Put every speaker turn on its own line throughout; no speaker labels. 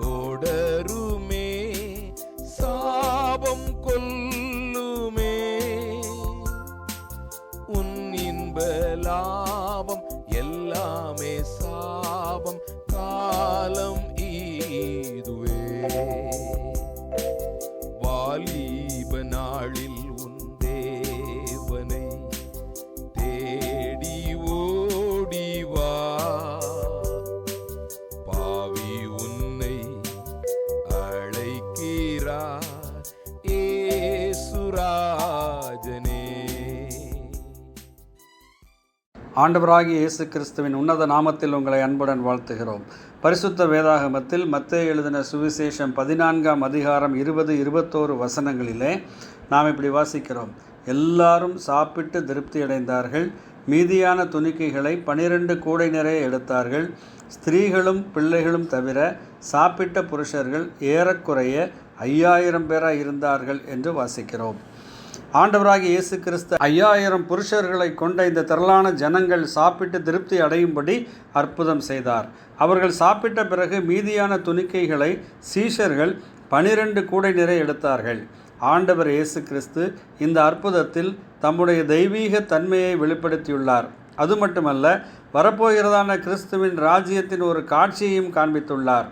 தொடருமே சாபம் கொல்லுமே. உன் இன்ப லாபம் எல்லாமே சாபம் காலம் ஈதுவே. வாலிப நாளில்
ஆண்டவராகிய இயேசு கிறிஸ்துவின் உன்னத நாமத்தில் உங்களை அன்புடன் வாழ்த்துகிறோம். பரிசுத்த வேதாகமத்தில் மத்திய எழுதின சுவிசேஷம் பதினான்காம் அதிகாரம் இருபது இருபத்தோரு வசனங்களிலே நாம் இப்படி வாசிக்கிறோம். எல்லாரும் சாப்பிட்டு திருப்தி அடைந்தார்கள். மீதியான துணிக்கைகளை பனிரெண்டு கூடை நிறைய எடுத்தார்கள். ஸ்திரீகளும் பிள்ளைகளும் தவிர சாப்பிட்ட புருஷர்கள் ஏறக்குறைய ஐயாயிரம் பேராக இருந்தார்கள் என்று வாசிக்கிறோம். ஆண்டவராகிய இயேசு கிறிஸ்து ஐயாயிரம் புருஷர்களை கொண்ட இந்த திரளான ஜனங்கள் சாப்பிட்டு திருப்தி அடையும்படி அற்புதம் செய்தார். அவர்கள் சாப்பிட்ட பிறகு மீதியான துணிக்கைகளை சீஷர்கள் பனிரெண்டு கூடை நிறை எடுத்தார்கள். ஆண்டவர் இயேசு கிறிஸ்து இந்த அற்புதத்தில் தம்முடைய தெய்வீக தன்மையை வெளிப்படுத்தியுள்ளார். அது மட்டுமல்ல வரப்போகிறதான கிறிஸ்துவின் ராஜ்யத்தின் ஒரு காட்சியையும் காண்பித்துள்ளார்.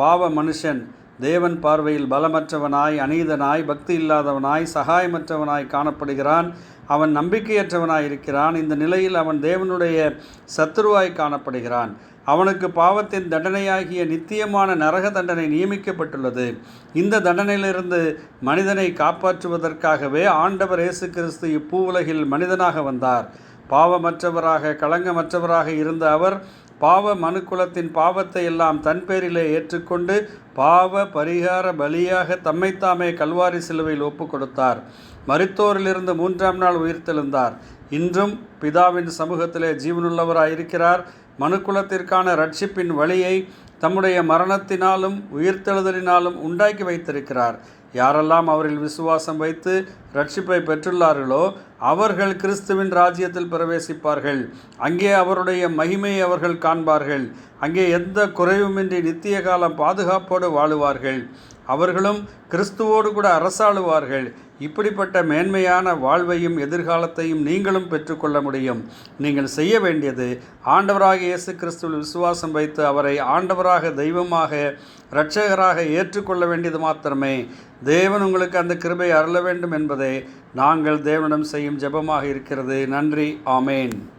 பாவ மனுஷன் தேவன் பார்வையில் பலமற்றவனாய் அநீதனாய் பக்தி இல்லாதவனாய் சகாயமற்றவனாய் காணப்படுகிறான். அவன் நம்பிக்கையற்றவனாய் இருக்கிறான். இந்த நிலையில் அவன் தேவனுடைய சத்துருவாய் காணப்படுகிறான். அவனுக்கு பாவத்தின் தண்டனையாகிய நித்தியமான நரக தண்டனை நியமிக்கப்பட்டுள்ளது. இந்த தண்டனையிலிருந்து மனிதனை காப்பாற்றுவதற்காகவே ஆண்டவர் இயேசு கிறிஸ்து இப்பூவுலகில் மனிதனாக வந்தார். பாவமற்றவராக களங்கமற்றவராக இருந்த அவர் பாவ மனுக்குலத்தின் பாவத்தை எல்லாம் தன் பேரிலே ஏற்றுக்கொண்டு பாவ பரிகார பலியாக தம்மைத்தாமே கல்வாரி சிலுவையில் ஒப்பு கொடுத்தார். மருத்தோரிலிருந்து மூன்றாம் நாள் உயிர்த்தெழுந்தார். இன்றும் பிதாவின் சமூகத்திலே ஜீவனுள்ளவராய் இருக்கிறார் மனுக்குலத்திற்கான ரட்சிப்பின் வழியை தம்முடைய மரணத்தினாலும் உயிர்த்தெழுதலினாலும் உண்டாக்கி வைத்திருக்கிறார். யாரெல்லாம் அவரில் விசுவாசம் வைத்து ரட்சிப்பை பெற்றுள்ளார்களோ அவர்கள் கிறிஸ்துவின் ராஜ்யத்தில் பிரவேசிப்பார்கள். அங்கே அவருடைய மகிமையை அவர்கள் காண்பார்கள். அங்கே எந்த குறைவுமின்றி நித்திய காலம் பாதுகாப்போடு வாழுவார்கள். அவர்களும் கிறிஸ்துவோடு கூட அரசாளுவார்கள். இப்படிப்பட்ட மேன்மையான வாழ்வையும் எதிர்காலத்தையும் நீங்களும் பெற்றுக்கொள்ள முடியும். நீங்கள் செய்ய வேண்டியது ஆண்டவராக இயேசு கிறிஸ்துவில் விசுவாசம் வைத்து அவரை ஆண்டவராக தெய்வமாக இரட்சகராக ஏற்றுக்கொள்ள வேண்டியது மாத்திரமே. தேவன் உங்களுக்கு அந்த கிருபை அருள வேண்டும் என்பதே நாங்கள் தேவனிடம் செய்யும் ஜெபமாக இருக்கிறது. நன்றி. ஆமேன்.